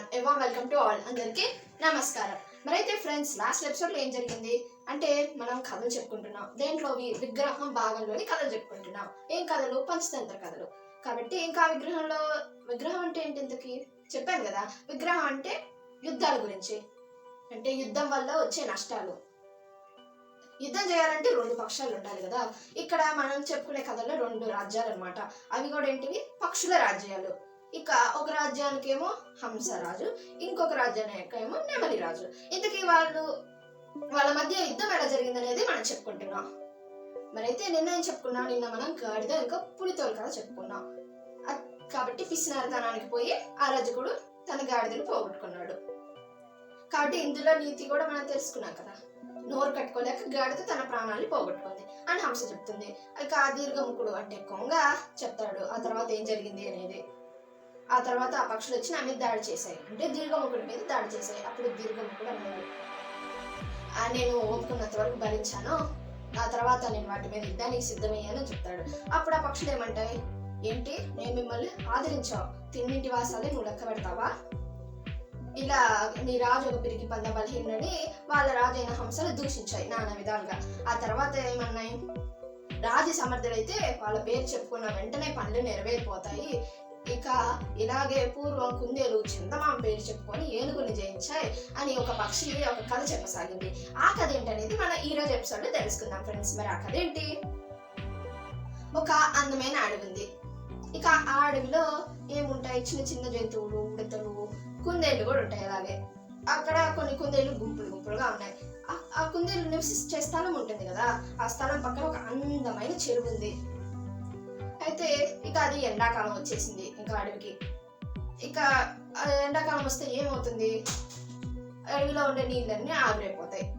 Everyone ఎవా welcome to all అందరికీ నమస్కారం. మరైతే ఫ్రెండ్స్ లాస్ట్ ఎపిసోడ్లో ఏం జరిగింది? అంటే మనం కథలు చెప్పుకుంటున్నాం. దేంట్లో విగ్రహం భాగంలోని కథలు చెప్పుకుంటున్నాం. ఏం కథలు? పంచతంత్ర కథలు. కాబట్టి ఇంకా విగ్రహంలో విగ్రహం అంటే ఏంటి ఇంతకీ? చెప్పాను కదా. విగ్రహం అంటే యుద్ధాల గురించి. అంటే యుద్ధం వల్ల వచ్చే నష్టాలు. యుద్ధం చేయాలంటే రెండు పక్షాలు ఉండాలి కదా. ఇక్కడ మనం చెప్పుకునే కథలో రెండు రాజ్యాలు అన్నమాట అవి కూడా ఏంటివి? పక్షుల రాజ్యాలు. ఇక ఒక రాజ్యానికేమో హంసరాజు ఇంకొక రాజ్యానికేమో నెమలి రాజు ఇంతకీ వాళ్ళు వాళ్ళ మధ్య యుద్ధం ఎలా జరిగింది అనేది మనం చెప్పుకుంటున్నాం. మరైతే నిన్న ఏం చెప్పుకున్నాం? నిన్న మనం గాడిద ఇంకా పులితోలు కథ చెప్పుకున్నాం. కాబట్టి పిసినారతనానికి పోయి ఆ రజకుడు తన గాడిదను పోగొట్టుకున్నాడు. కాబట్టి ఇందులో నీతి కూడా మనం తెలుసుకున్నాం కదా. నోరు కట్టుకోలేక గాడిద తన ప్రాణాన్ని పోగొట్టుకుంది అని హంస చెప్తుంది. ఇక ఆ దీర్ఘముఖుడు అంటే కొంగ చెప్తాడు. ఆ తర్వాత ఏం జరిగింది అనేది ఆ తర్వాత ఆ పక్షులు వచ్చి నా మీద దాడి చేశాయి. అంటే దీర్ఘముఖుడి మీద దాడి చేశాయి. అప్పుడు దీర్ఘముఖుడు అన్నాడు "ఆ, నేను ఓపుకున్నంత వరకు భరించాను. ఆ తర్వాత నేను వాటి మీద యుద్ధానికి సిద్ధమయ్యానని చెప్తాడు. అప్పుడు ఆ పక్షులు ఏమంటాయి? ఏంటి? నేను మిమ్మల్ని ఆదరించావు. తిన్నింటి వాసాలే నువ్వు లెక్క పెడతావా? ఇలా నీ రాజు ఒక పిరికి పంద బలహీనుడని వాళ్ళ రాజు అయిన హంసలు దూషించాయి నానా విధాలుగా. ఆ తర్వాత ఏమన్నాయి? రాజు సమర్థుడైతే వాళ్ళ పేరు చెప్పుకున్న వెంటనే పనులు నెరవేరిపోతాయి. ఇక ఇలాగే పూర్వం కుందేలు చందమామ పేరు చెప్పుకొని ఏనుగుని జయించాయి అని ఒక పక్షి ఒక కథ చెప్పసాగింది. ఆ కథ ఏంటనేది మనం ఈ రోజు ఎపిసోడ్లో తెలుసుకుందాం ఫ్రెండ్స్ మరి ఆ కథ ఏంటి? ఒక అందమైన అడవి ఉంది. ఇక ఆ అడవిలో ఏముంటాయి? చిన్న చిన్న జంతువులు ఉడతలు కుందేళ్ళు కూడా ఉంటాయి అలాగే. అక్కడ కొన్ని కుందేళ్ళు గుంపులు గుంపులుగా ఉన్నాయి. ఆ- ఆ కుందేలు నివసించే స్థలం ఉంటుంది కదా? ఆ స్థలం పక్కన ఒక అందమైన చెరువు ఉంది. అయితే ఇక అది ఎండాకాలం వచ్చేసింది ఇంకా అడవికి. ఇక ఎండాకాలం వస్తే ఏమవుతుంది? అడవిలో ఉండే నీళ్ళన్నీ ఆవిరైపోతాయి.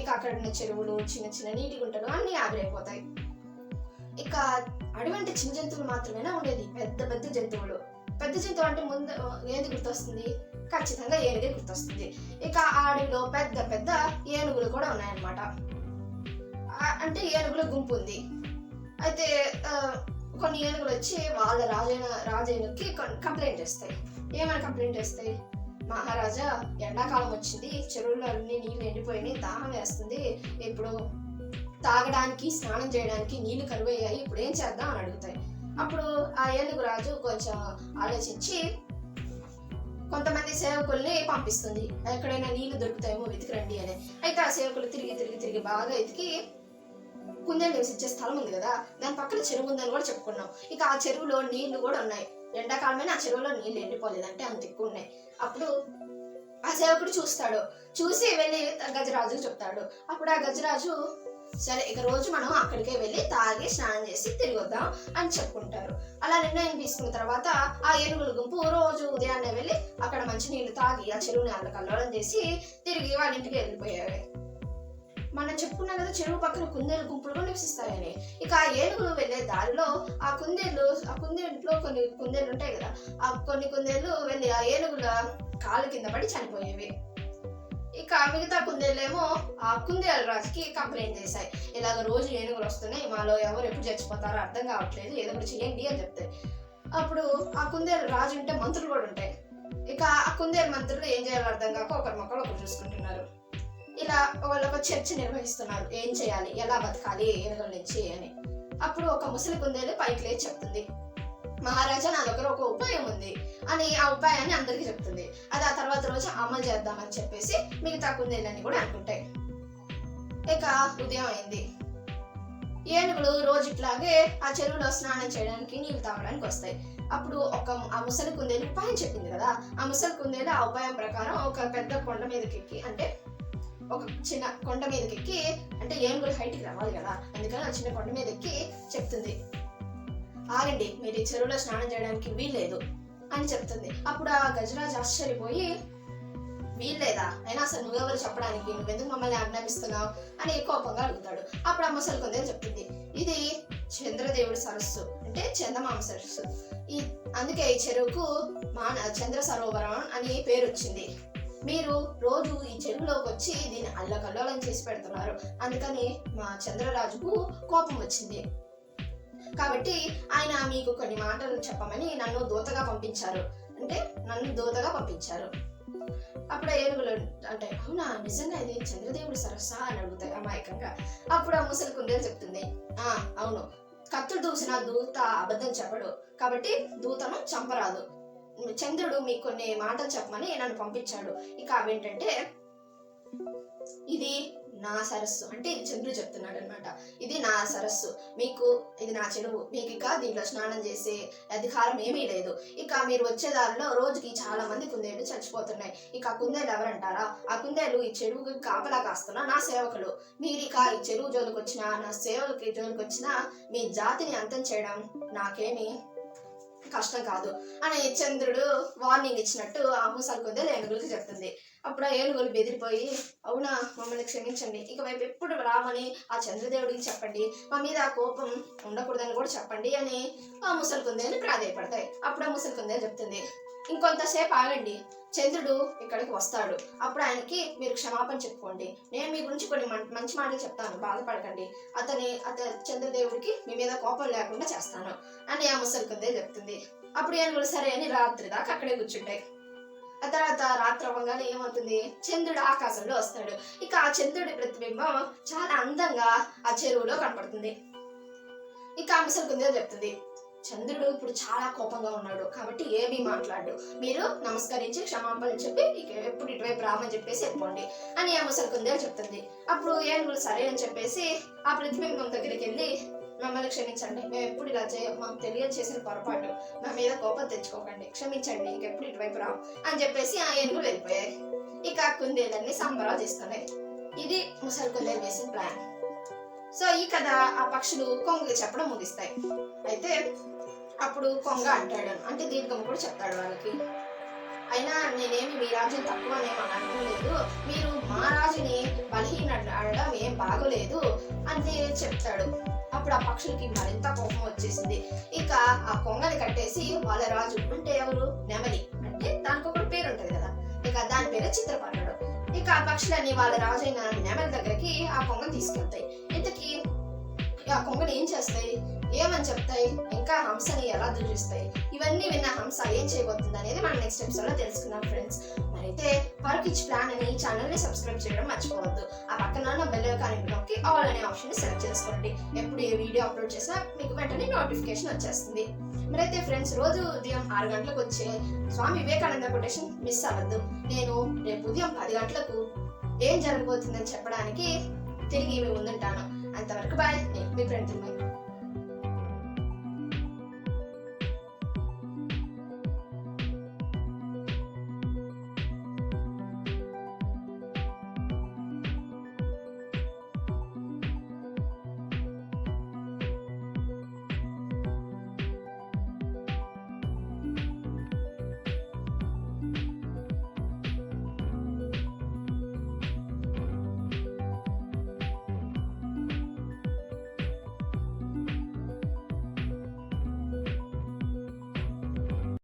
ఇక అక్కడ ఉన్న చెరువులు చిన్న చిన్న నీటి గుంటలు అన్నీ ఆవిరైపోతాయి. ఇక అడవి అంటే చిన్న జంతువులు మాత్రమేనా ఉండేది? పెద్ద పెద్ద జంతువులు. పెద్ద జంతువు అంటే ముందు ఏది గుర్తొస్తుంది? ఖచ్చితంగా ఏనుగే గుర్తొస్తుంది. ఇక ఆ అడవిలో పెద్ద పెద్ద ఏనుగులు కూడా ఉన్నాయన్నమాట. అంటే ఏనుగుల గుంపు ఉంది. అయితే కొన్ని ఏనుగులు వచ్చి వాళ్ళ రాజైన రాజైనకి కంప్లైంట్ చేస్తాయి. ఏమైనా కంప్లైంట్ చేస్తాయి? మహారాజా ఎండాకాలం వచ్చింది. చెరువులో అన్ని నీళ్ళు ఎండిపోయినాయి. దాహం వేస్తుంది. ఇప్పుడు తాగడానికి స్నానం చేయడానికి నీళ్ళు కరువయ్యాయి. ఇప్పుడు ఏం చేద్దాం అని అడుగుతాయి. అప్పుడు ఆ ఏనుగు రాజు కొంచెం ఆలోచించి కొంతమంది సేవకుల్ని పంపిస్తుంది. ఎక్కడైనా నీళ్ళు దొరుకుతాయేమో వెతికిరండి అని. అయితే ఆ సేవకులు తిరిగి తిరిగి తిరిగి బాగా ఎతికి కుందేలు నివసించే స్థలం ఉంది కదా దాని పక్కన చెరువు ఉందని కూడా చెప్పుకున్నాం. ఇక ఆ చెరువులో నీళ్ళు కూడా ఉన్నాయి. ఎండాకాలమైన ఆ చెరువులో నీళ్ళు ఎండిపోలేదు అంటే అంత ఎక్కువ ఉన్నాయి. అప్పుడు ఆ సేవకుడు చూస్తాడు. చూసి వెళ్ళి గజరాజుకు చెప్తాడు. అప్పుడు ఆ గజరాజు సరే ఇక రోజు మనం అక్కడికే వెళ్ళి తాగి స్నానం చేసి తిరిగి వద్దాం అని చెప్పుకుంటారు. అలా నిర్ణయం తీసుకున్న తర్వాత ఆ ఏనుగుల గుంపు రోజు ఉదయాన్నే వెళ్ళి అక్కడ మంచి నీళ్ళు తాగి ఆ చెరువుని అల్ల కల్లోలం చేసి తిరిగి వాళ్ళ ఇంటికి వెళ్ళిపోయారు. మనం చెప్పుకున్నాం కదా చెరువు పక్కన కుందేలు గుంపులు కూడా నివసిస్తాయని ఇక ఆ ఏనుగులు వెళ్ళే దారిలో ఆ కుందేళ్ళు ఆ కుందేళ్ళలో కొన్ని కుందేళ్ళు ఉంటాయి కదా ఆ కొన్ని కుందేళ్ళు వెళ్ళి ఆ ఏనుగుల కాలు కింద పడి చనిపోయేవి. ఇక మిగతా కుందేళ్ళేమో ఆ కుందేల రాజుకి కంప్లైంట్ చేశాయి. ఇలాగ రోజు ఏనుగులు వస్తున్నాయి మాలో ఎవరు ఎప్పుడు చచ్చిపోతారో అర్థం కావట్లేదు ఏదో ఒకటి చేయండి అని చెప్తాయి. అప్పుడు ఆ కుందేలు రాజు ఉంటే మంత్రులు కూడా ఉంటాయి. ఇక ఆ కుందేలు మంత్రులు ఏం చేయాలో అర్థం కాక ఒకరి మొక్కలు ఒకరు చూసుకుంటున్నారు. ఇలా వాళ్ళు ఒక చర్చ నిర్వహిస్తున్నారు. ఏం చేయాలి? ఎలా బతకాలి? ఏనుగుల నుంచి అని. అప్పుడు ఒక ముసలి కుందేలు పైకి లేచి చెప్తుంది. మహారాజా నా దగ్గర ఒక ఉపాయం ఉంది అని ఆ ఉపాయాన్ని అందరికీ చెప్తుంది. అది ఆ తర్వాత రోజు అమలు చేద్దామని చెప్పేసి మిగతా కుందేళ్ళని కూడా అనుకుంటాయి. ఇక ఉదయం అయింది. ఏనుగులు రోజు ఇట్లాగే ఆ చెరువులో స్నానం చేయడానికి నీళ్ళు తాగడానికి వస్తాయి. అప్పుడు ఒక ఆ ముసలి కుందేలు ఉపాయం చెప్పింది కదా. ఆ ముసలి కుందేలు ఆ ఉపాయం ప్రకారం ఒక పెద్ద కొండ మీదకి ఎక్కి అంటే ఒక చిన్న కొండ మీదకి ఎక్కి అంటే ఏనుగులు హైట్కి రావాలి కదా అందుకని ఆ చిన్న కొండ మీద ఎక్కి చెప్తుంది. ఆగండి మీరు ఈ చెరువులో స్నానం చేయడానికి వీల్లేదు అని చెప్తుంది. అప్పుడు ఆ గజరాజు ఆశ్చర్యపోయి వీల్లేదా? అయినా అసలు నువ్వెవరు చెప్పడానికి? నువ్వెందుకు మమ్మల్ని ఆజ్ఞాపిస్తున్నావు? అని కోపంగా అడుగుతాడు. అప్పుడు ఆ ముసలి కొందేలు చెప్తుంది ఇది చంద్రదేవుడి సరస్సు అంటే చందమామ సరస్సు. ఈ అందుకే ఈ చెరువుకు మాన చంద్ర సరోవరం అని పేరు వచ్చింది మీరు రోజు ఈ చెరువులోకి వచ్చి దీన్ని అల్లకల్లోలం చేసి పెడుతున్నారు. అందుకని మా చంద్రరాజుకు కోపం వచ్చింది. కాబట్టి ఆయన మీకు కొన్ని మాటలు చెప్పమని నన్ను దూతగా పంపించారు. అంటే నన్ను దూతగా పంపించారు. అప్పుడు ఏనుగులు అంటే అవునా? నిజంగా ఇది చంద్రదేవుడు సరస్సా? అని అడుగుతాయి అమాయకంగా. అప్పుడు ఆ ముసలి కుందేలు చెప్తుంది ఆ అవును. కత్తులు దూసిన దూత అబద్ధం చెప్పడు. కాబట్టి దూతను చంపరాదు. చంద్రుడు మీకు కొన్ని మాటలు చెప్పమని నన్ను పంపించాడు. ఇక అవేంటంటే ఇది నా సరస్సు. అంటే ఇది చంద్రుడు చెప్తున్నాడు అనమాట ఇది నా సరస్సు. మీకు ఇది నా చెరువు. మీకు ఇక దీంట్లో స్నానం చేసే అధికారం ఏమీ లేదు. ఇక మీరు వచ్చే దారిలో రోజుకి చాలా మంది కుందేళ్ళు చచ్చిపోతున్నాయి. ఇక ఆ కుందేలు ఎవరంటారా? ఆ కుందేలు ఈ చెరువుకి కాపలా కాస్తున్న నా సేవకులు. మీరు ఇక ఈ చెరువు జోలికి వచ్చినా నా సేవలకి జోలికి వచ్చినా మీ జాతిని అంతం చేయడం నాకేమీ కష్టం కాదు. అని చంద్రుడు వార్నింగ్ ఇచ్చినట్టు ఆ ముసలి ఏనుగులకి చెప్తుంది. అప్పుడు ఆ ఏనుగులు బెదిరిపోయి అవునా మమ్మల్ని క్షమించండి. ఇక వైపు ఎప్పుడు రామని ఆ చంద్రదేవుడికి చెప్పండి. మా మీద ఆ కోపం ఉండకూడదని కూడా చెప్పండి అని ఆ ముసలి కుందేలు ప్రాధాయపడతాయి. అప్పుడు ఆ ముసలి కుందేలు చెప్తుంది. ఇంకొంతసేపు ఆగండి. చంద్రుడు ఇక్కడికి వస్తాడు. అప్పుడు ఆయనకి మీరు క్షమాపణ చెప్పుకోండి. నేను మీ గురించి కొన్ని మం- మంచి మాటలు చెప్తాను. బాధపడకండి. అతని అత చంద్రదేవుడికి మీ మీద కోపం లేకుండా చేస్తాను అని ఆ ముసలి చెప్తుంది. అప్పుడు కూడా సరే అని రాత్రి దాకా అక్కడే కూర్చుంటాయి. ఆ తర్వాత రాత్రి అవ్వగానే ఏమవుతుంది? చంద్రుడు ఆకాశంలో వస్తాడు. ఇక ఆ చంద్రుడి ప్రతిబింబం చాలా అందంగా ఆ చెరువులో కనపడుతుంది. ఇక ఆ ముసలి చెప్తుంది. చంద్రుడు ఇప్పుడు చాలా కోపంగా ఉన్నాడు. కాబట్టి ఏమీ మాట్లాడు మీరు నమస్కరించి క్షమాపణ చెప్పి ఇక ఎప్పుడు ఇటువైపు రామని చెప్పేసి వెళ్ళిపోండి అని ఆ ముసలికుందేలు చెప్తుంది. అప్పుడు ఏనుగులు సరే అని చెప్పేసి ఆ ప్రతిబింబం దగ్గరికి వెళ్ళి మమ్మల్ని క్షమించండి. మేము ఎప్పుడు ఇలా చేయ మాకు తెలియదు పొరపాటు. మా మీద కోపం తెచ్చుకోకండి. క్షమించండి. ఇంకెప్పుడు ఇటువైపు రావు అని చెప్పేసి ఆ ఏనుగులు వెళ్ళిపోయాయి. ఇక కుందేలన్నీ సంబరాజిస్తున్నాయి. ఇది ముసలి కుందేలు వేసిన ప్లాన్. సో ఈ కథ ఆ పక్షులు కొంగులు చెప్పడం ముగిస్తాయి. అయితే అప్పుడు కొంగ అంటాడు. అంటే దీర్ఘం కూడా చెప్తాడు వాళ్ళకి. అయినా నేనేమి మీ రాజుని తక్కువ అనుకోలేదు. మీరు మా రాజుని బలహీన అనడం ఏం బాగోలేదు అని చెప్తాడు. అప్పుడు ఆ పక్షులకి మరింత కోపం వచ్చేసింది. ఇక ఆ కొంగని కట్టేసి వాళ్ళ రాజు అంటే ఎవరు? నెమలి. అంటే దానికి ఒక పేరు ఉంటుంది కదా. ఇక దాని పేరు చిత్రపడ్డాడు ఇక ఆ పక్షులన్నీ వాళ్ళ రాజైన నెమలి దగ్గరికి ఆ కొంగని తీసుకెళ్తాయి. ఇంతకీ ఆ కొంగలు ఏం చేస్తాయి? ఏమని చెప్తాయి? ఇంకా హంసని ఎలా దూషిస్తాయి? ఇవన్నీ విన్న హంస ఏం చేయబోతుంది అనేది మనం నెక్స్ట్ ఎపిసోడ్లో తెలుసుకుందాం ఫ్రెండ్స్ మరైతే వర్క్ ఇచ్ ప్లాన్ అని ఛానల్ని సబ్స్క్రైబ్ చేయడం మర్చిపోవద్దు. ఆ పక్కన ఉన్న బెల్ ఐకాన్ నొక్కి ఆల్ అనే ఆప్షన్ని సెలెక్ట్ చేసుకోండి. ఎప్పుడు ఏ వీడియో అప్లోడ్ చేసినా మీకు వెంటనే నోటిఫికేషన్ వచ్చేస్తుంది. మరైతే ఫ్రెండ్స్ రోజు ఉదయం ఆరు గంటలకు వచ్చే స్వామి వివేకానంద కొటేషన్ మిస్ అవ్వద్దు. నేను రేపు ఉదయం పది గంటలకు ఏం జరగబోతుందని చెప్పడానికి తిరిగి మీ ముందుంటాను. అంతవరకు బాయ్ మీ ఫ్రెండ్